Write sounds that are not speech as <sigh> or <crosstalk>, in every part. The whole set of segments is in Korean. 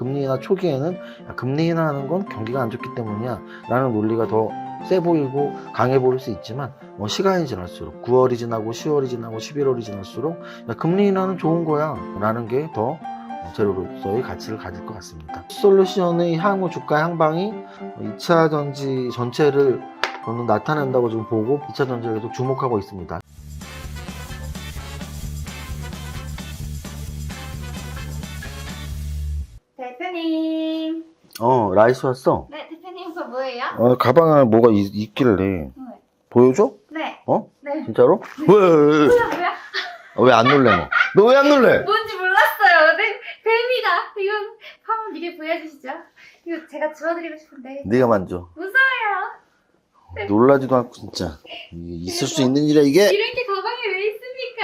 금리 인하 초기에는 야, 금리 인하하는 건 경기가 안 좋기 때문이야 라는 논리가 더 세 보이고 강해 보일 수 있지만 뭐 시간이 지날수록 9월이 지나고 10월이 지나고 11월이 지날수록 야, 금리 인하는 좋은 거야 라는 게 더 재료로서의 가치를 가질 것 같습니다. 솔루션의 향후 주가 향방이 2차 전지 전체를 저는 나타낸다고 지금 보고 2차 전지를 계속 주목하고 있습니다. 라이스 왔어? 네, 대표님 그거 뭐예요? 어, 가방에 뭐가 있, 있길래. 네. 보여줘? 네. 어? 네. 진짜로? 왜? 뭐야 뭐야? 왜 안 놀래, 너? 너 왜 안 놀래? 뭔지 몰랐어요. 네, 뱀이다. 이건 한번 이게 보여주시죠. 이거 제가 주워드리고 싶은데 네가 만져. 무서워요. 놀라지도 않고, 진짜. 이게 있을 수 있는 일이야, 이게? 이런 게 가방에 왜 있습니까?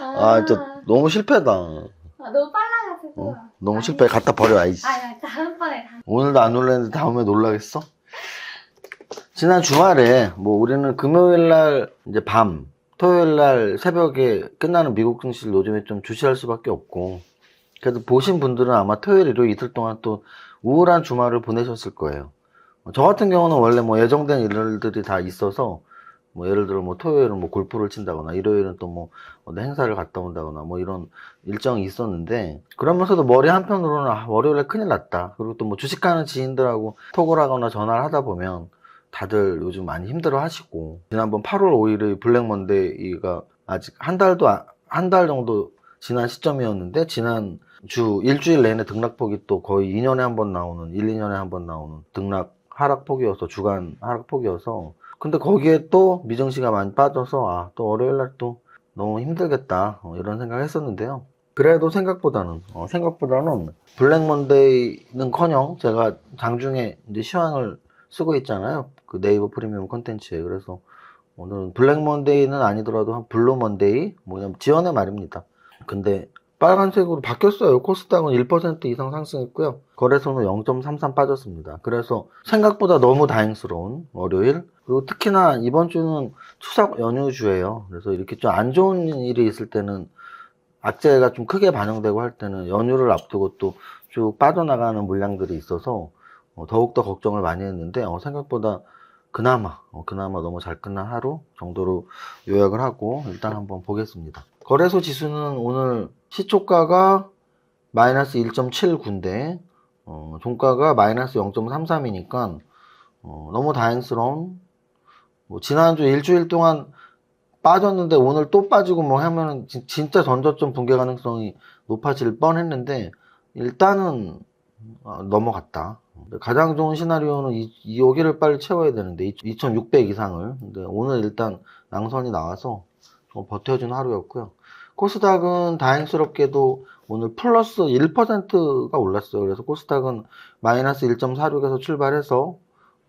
<laughs> 아, 진짜 너무 실패다. 아, 너무 빨라가지고. 어? 너무 실패. 갖다 버려, 아이씨. 아, 아, 다음번에 다. 오늘도 안 놀랐는데 다음에 놀라겠어? 지난 주말에 뭐 우리는 금요일 날 이제 밤, 토요일 날 새벽에 끝나는 미국 증시를 요즘에 좀 주시할 수밖에 없고 그래도 보신 분들은 아마 토요일, 일요일 이틀 동안 또 우울한 주말을 보내셨을 거예요. 저 같은 경우는 원래 뭐 예정된 일들이 다 있어서 뭐 예를 들어 뭐 토요일은 뭐 골프를 친다거나 일요일은 또뭐 행사를 갔다 온다거나 뭐 이런 일정이 있었는데 그러면서도 머리 한편으로는 아, 월요일에 큰일 났다. 그리고 또 뭐 주식하는 지인들하고 톡을 하거나 전화를 하다 보면 다들 요즘 많이 힘들어 하시고 지난번 8월 5일의 블랙 먼데이가 아직 한 달도 한 달 정도 지난 시점이었는데 지난 주 일주일 내내 등락폭이 또 거의 2년에 한 번 나오는 1, 2년에 한 번 나오는 등락 하락폭이어서 주간 하락폭이어서 근데 거기에 또 미정시가 많이 빠져서 아 또 월요일 날 또 너무 힘들겠다 어, 이런 생각을 했었는데요. 그래도 생각보다는 어, 생각보다는 블랙 먼데이는커녕 제가 장중에 이제 시황을 쓰고 있잖아요. 그 네이버 프리미엄 콘텐츠에 그래서 오늘은 블랙 먼데이는 아니더라도 한 블루 먼데이 뭐냐 지연의 말입니다. 근데 빨간색으로 바뀌었어요. 코스닥은 1% 이상 상승했고요. 거래소는 0.33 빠졌습니다. 그래서 생각보다 너무 다행스러운 월요일. 그리고 특히나 이번 주는 추석 연휴주예요. 그래서 이렇게 좀 안 좋은 일이 있을 때는 악재가 좀 크게 반영되고 할 때는 연휴를 앞두고 또 쭉 빠져나가는 물량들이 있어서 어, 더욱더 걱정을 많이 했는데 어, 생각보다 그나마 어, 그나마 너무 잘 끝난 하루 정도로 요약을 하고 일단 한번 보겠습니다. 거래소 지수는 오늘 시초가가 마이너스 1.79인데 어, 종가가 마이너스 0.33이니까 어, 너무 다행스러운 뭐 지난주 일주일 동안 빠졌는데 오늘 또 빠지고 뭐 하면은 진- 진짜 전저점 붕괴 가능성이 높아질 뻔했는데 일단은 어, 넘어갔다. 가장 좋은 시나리오는 이, 이 여기를 빨리 채워야 되는데 2,600 이상을. 근데 오늘 일단 양선이 나와서 좀 버텨준 하루였고요. 코스닥은 다행스럽게도 오늘 플러스 1%가 올랐어요. 그래서 코스닥은 마이너스 1.46에서 출발해서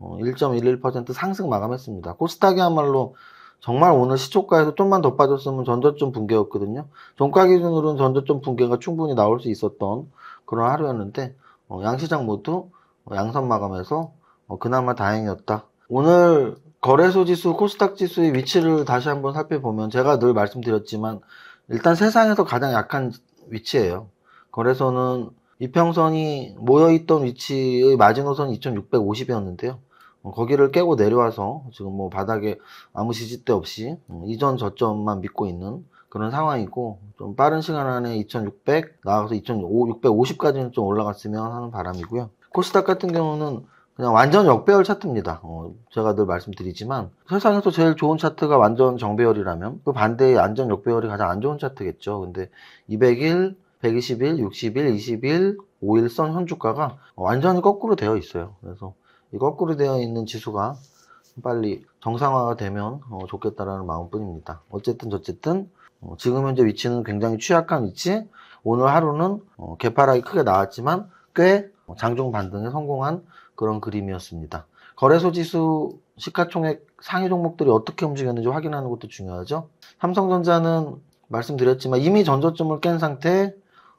어, 1.11% 상승 마감했습니다. 코스닥이야말로 정말 오늘 시초가에서 좀만 더 빠졌으면 전저점 붕괴였거든요. 종가 기준으로는 전저점 붕괴가 충분히 나올 수 있었던 그런 하루였는데 어, 양시장 모두 어, 양선 마감해서 어, 그나마 다행이었다. 오늘 거래소 지수, 코스닥 지수의 위치를 다시 한번 살펴보면 제가 늘 말씀드렸지만 일단 세상에서 가장 약한 위치예요. 거래소는 이평선이 모여있던 위치의 마지노선이 2650이었는데요. 어, 거기를 깨고 내려와서 지금 뭐 바닥에 아무 지지대 없이 음, 이전 저점만 믿고 있는 그런 상황이고 좀 빠른 시간 안에 2600 나가서 2650까지는 좀 올라갔으면 하는 바람이고요. 코스닥 같은 경우는 그냥 완전 역배열 차트입니다. 어, 제가 늘 말씀드리지만 세상에서 제일 좋은 차트가 완전 정배열이라면 그 반대의 완전 역배열이 가장 안 좋은 차트겠죠. 근데 200일, 120일, 60일, 20일, 5일선 현주가가 완전히 거꾸로 되어 있어요. 그래서 이 거꾸로 되어 있는 지수가 빨리 정상화가 되면 어, 좋겠다라는 마음뿐입니다. 어쨌든 저쨌든 어, 지금 현재 위치는 굉장히 취약한 위치. 오늘 하루는 어, 개파락이 크게 나왔지만 꽤 장중 반등에 성공한 그런 그림이었습니다. 거래소 지수 시가총액 상위 종목들이 어떻게 움직였는지 확인하는 것도 중요하죠. 삼성전자는 말씀드렸지만 이미 전저점을 깬 상태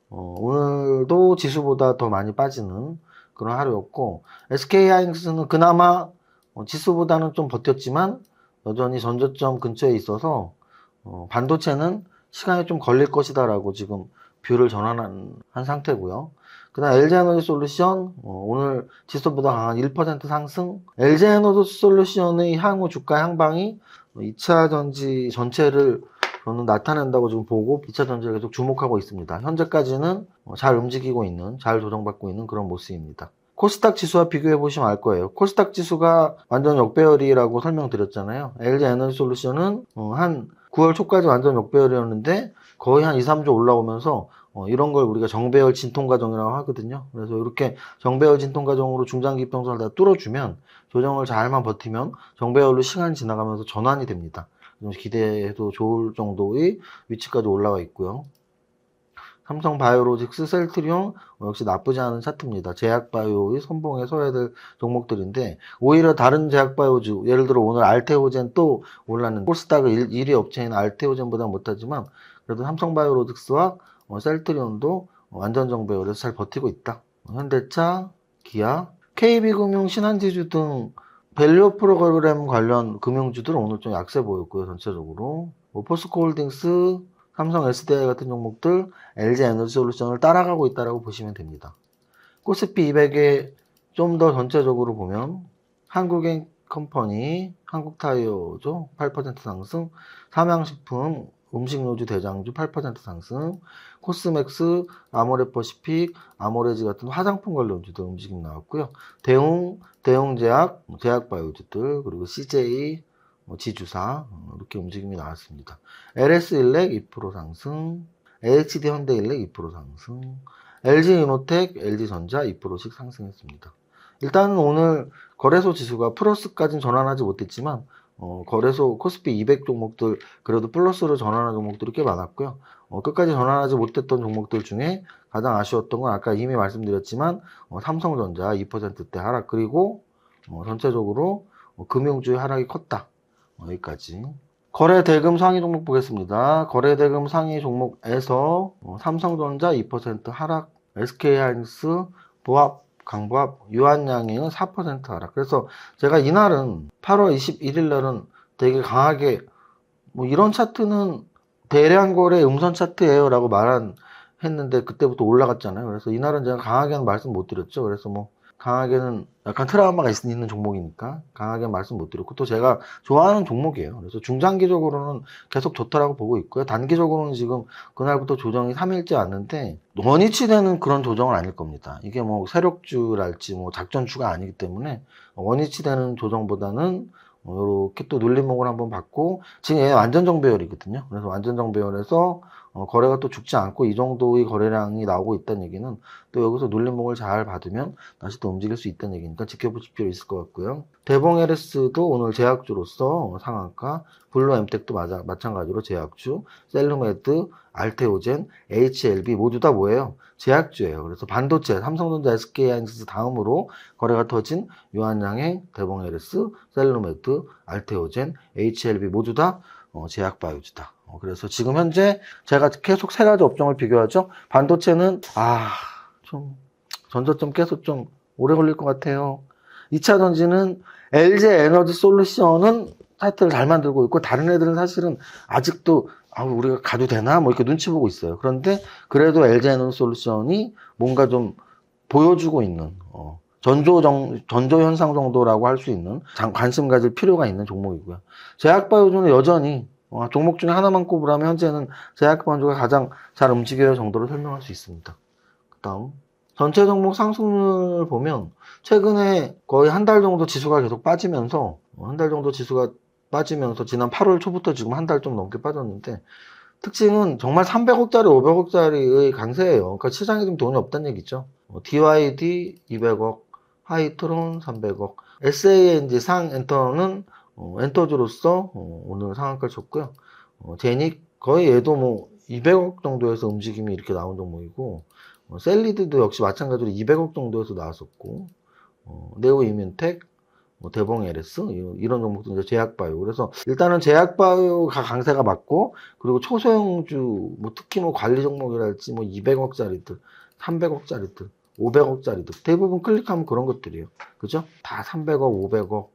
어, 오늘도 지수보다 더 많이 빠지는 그런 하루였고 SK하이닉스는 그나마 어, 지수보다는 좀 버텼지만 여전히 전저점 근처에 있어서 어, 반도체는 시간이 좀 걸릴 것이다라고 지금 뷰를 전환한 한 상태고요. 그다음 LG에너지 솔루션 어, 오늘 지수보다 강한 1% 상승. LG에너지 솔루션의 향후 주가 향방이 2차 전지 전체를 저는 나타낸다고 지금 보고 2차 전지를 계속 주목하고 있습니다. 현재까지는 어, 잘 움직이고 있는, 잘 조정받고 있는 그런 모습입니다. 코스닥 지수와 비교해 보시면 알 거예요. 코스닥 지수가 완전 역배열이라고 설명드렸잖아요. LG 에너지 솔루션은 어, 한 9월 초까지 완전 역배열이었는데 거의 한 2, 3주 올라오면서 어, 이런 걸 우리가 정배열 진통 과정이라고 하거든요. 그래서 이렇게 정배열 진통 과정으로 중장기 평선을 다 뚫어주면 조정을 잘만 버티면 정배열로 시간이 지나가면서 전환이 됩니다. 좀 기대해도 좋을 정도의 위치까지 올라와 있고요. 삼성 바이오로직스, 셀트리온 어, 역시 나쁘지 않은 차트입니다. 제약바이오의 선봉에 서야 될 종목들인데 오히려 다른 제약바이오주 예를 들어 오늘 알테오젠 또 올랐는데 폴스닥의 1위 업체인 알테오젠보다 못하지만 그래도 삼성 바이오로직스와 어, 셀트리온도 완전 정배열에서 잘 버티고 있다. 현대차, 기아, KB금융, 신한지주 등 밸류 프로그램 관련 금융주들은 오늘 좀 약세 보였고요, 전체적으로. 뭐 포스코홀딩스, 삼성 SDI 같은 종목들 LG 에너지 솔루션을 따라가고 있다라고 보시면 됩니다. 코스피 200에 좀 더 전체적으로 보면 한국행 컴퍼니, 한국타이어죠, 8% 상승, 삼양식품, 음식료주 대장주 8% 상승, 코스맥스, 아모레퍼시픽, 아모레지 같은 화장품 관련주들 움직임 나왔고요. 대웅, 대웅제약, 제약바이오주들, 그리고 CJ, 뭐 지주사 어, 이렇게 움직임이 나왔습니다. LS일렉 2% 상승, HD 현대일렉 2% 상승, LG 이노텍, LG전자 2%씩 상승했습니다. 일단은 오늘 거래소 지수가 플러스까지는 전환하지 못했지만 어, 거래소 코스피 200 종목들 그래도 플러스로 전환한 종목들이 꽤 많았고요. 어, 끝까지 전환하지 못했던 종목들 중에 가장 아쉬웠던 건 아까 이미 말씀드렸지만 어, 삼성전자 2%대 하락 그리고 어, 전체적으로 어, 금융주의 하락이 컸다. 어, 여기까지. 거래 대금 상위 종목 보겠습니다. 거래 대금 상위 종목에서 어, 삼성전자 2% 하락, SK하이닉스, 보합, 강보합, 유한양행은 4% 하락. 그래서 제가 이날은 8월 21일 날은 되게 강하게 뭐 이런 차트는 대량 거래 음선 차트예요 라고 말한 했는데 그때부터 올라갔잖아요. 그래서 이날은 제가 강하게는 말씀 못 드렸죠. 그래서 뭐 강하게는 약간 트라우마가 있- 있는 종목이니까 강하게 말씀 못 드렸고 또 제가 좋아하는 종목이에요. 그래서 중장기적으로는 계속 좋다라고 보고 있고요. 단기적으로는 지금 그날부터 조정이 3일째 왔는데 원위치 되는 그런 조정은 아닐 겁니다. 이게 뭐 세력주랄지 뭐 작전주가 아니기 때문에 원위치 되는 조정보다는 이렇게 또 눌림목을 한번 받고 지금 얘 완전 정배열이거든요. 그래서 완전 정배열에서 어, 거래가 또 죽지 않고 이 정도의 거래량이 나오고 있다는 얘기는 또 여기서 눌림목을 잘 받으면 다시 또 움직일 수 있다는 얘기니까 지켜보실 필요 있을 것 같고요. 대봉 LS도 오늘 제약주로서 상한가, 블루 엠텍도 마자- 마찬가지로 제약주, 셀루메드, 알테오젠, HLB 모두 다 뭐예요? 제약주예요. 그래서 반도체, 삼성전자, SK하이닉스 다음으로 거래가 터진 유한양행, 대봉 LS, 셀루메드, 알테오젠, HLB 모두 다 어, 제약바이오주다. 어, 그래서 지금 현재 제가 계속 세 가지 업종을 비교하죠. 반도체는 아, 좀 전저점 계속 좀 오래 걸릴 것 같아요. 2차 전지는 LG 에너지 솔루션은 타이틀을 잘 만들고 있고 다른 애들은 사실은 아직도 아, 우리가 가도 되나 뭐 이렇게 눈치 보고 있어요. 그런데 그래도 LG 에너지 솔루션이 뭔가 좀 보여주고 있는 어, 전조 정, 전조 현상 정도라고 할 수 있는 장- 관심 가질 필요가 있는 종목이고요. 제약바이오주는 여전히 어, 종목 중에 하나만 꼽으라면 현재는 제약바이오주가 가장 잘 움직여요 정도로 설명할 수 있습니다. 그 다음 전체 종목 상승률 보면 최근에 거의 한 달 정도 지수가 계속 빠지면서 한달 정도 지수가 빠지면서 지난 8월 초부터 지금 한 달 좀 넘게 빠졌는데 특징은 정말 300억짜리, 500억짜리의 강세예요. 그러니까 시장에 좀 돈이 없다는 얘기죠. 어, DYD 200억, 하이트론 300억, SANG 상 엔터는 어, 엔터주로서 어, 오늘 상한가를 쳤고요. 어, 제닉 거의 얘도 뭐 200억 정도에서 움직임이 이렇게 나온 종목이고 어, 셀리드도 역시 마찬가지로 200억 정도에서 나왔었고 어, 네오 이뮨텍 뭐 대봉 LS 이런 종목도 이제 제약바이오. 그래서 일단은 제약바이오가 강세가 맞고 그리고 초소형주 뭐 특히 뭐 관리 종목이랄지 뭐 200억짜리들 300억짜리들 500억짜리들 대부분 클릭하면 그런 것들이에요. 그죠? 다 300억 500억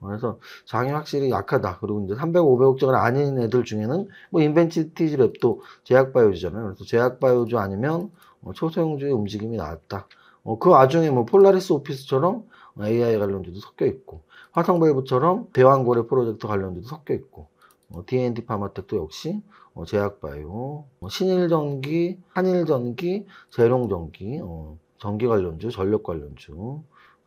그래서 장이 확실히 약하다. 그리고 이제 300, 500억짜리 아닌 애들 중에는 뭐 인벤치티지 랩도 제약바이오주잖아요. 그래서 제약바이오주 아니면 어, 초소형주의 움직임이 나왔다. 어, 그 와중에 뭐 폴라리스 오피스처럼 AI 관련주도 섞여 있고 화성밸브처럼 대왕고래 프로젝트 관련주도 섞여 있고 어, D&D 파마텍도 역시 어, 제약바이오, 어, 신일전기, 한일전기, 재룡전기, 어, 전기 관련주, 전력 관련주,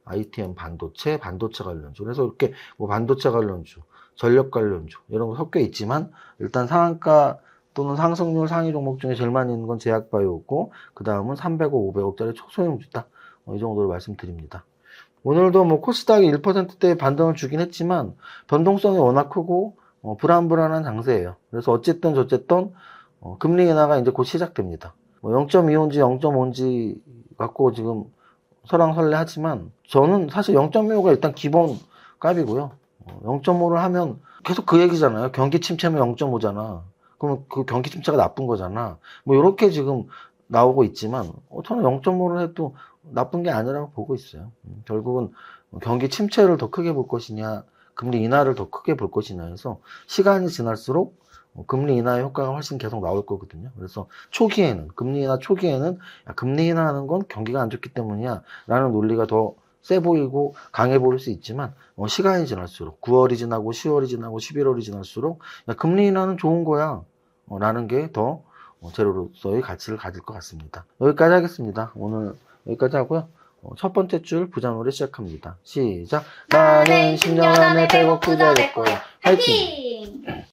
ITM 반도체, 반도체 관련주. 그래서 이렇게 뭐 반도체 관련주, 전력 관련주 이런 거 섞여 있지만 일단 상한가 또는 상승률 상위 종목 중에 제일 많이 있는 건 제약바이오고 그 다음은 300억, 500억짜리 초소형주다. 어, 이 정도로 말씀드립니다. 오늘도 뭐 코스닥이 1%대 반등을 주긴 했지만 변동성이 워낙 크고 어, 불안불안한 장세예요. 그래서 어쨌든 저쨌든 어, 금리 인하가 이제 곧 시작됩니다. 뭐 0.25인지 0.5인지 갖고 지금 설왕설래하지만 저는 사실 0.25가 일단 기본 값이고요. 0.5를 하면 계속 그 얘기잖아요. 경기 침체면 0.5잖아. 그러면 그 경기 침체가 나쁜 거잖아. 뭐 이렇게 지금 나오고 있지만 어, 저는 0.5를 해도 나쁜 게 아니라고 보고 있어요. 음, 결국은 경기 침체를 더 크게 볼 것이냐, 금리 인하를 더 크게 볼 것이냐 해서 시간이 지날수록 어, 금리 인하의 효과가 훨씬 계속 나올 거거든요. 그래서 초기에는 금리 인하 초기에는 야, 금리 인하하는 건 경기가 안 좋기 때문이야 라는 논리가 더 세 보이고 강해 보일 수 있지만 어, 시간이 지날수록 9월이 지나고 10월이 지나고 11월이 지날수록 야, 금리 인하는 좋은 거야 어, 라는 게더 재료로서의 가치를 가질 것 같습니다. 여기까지 하겠습니다. 오늘 여기까지 하고요. 어, 첫 번째 줄 부자놀이 시작합니다. 시작. 나는 10년 안에 100억 투자될 거야. 화이팅!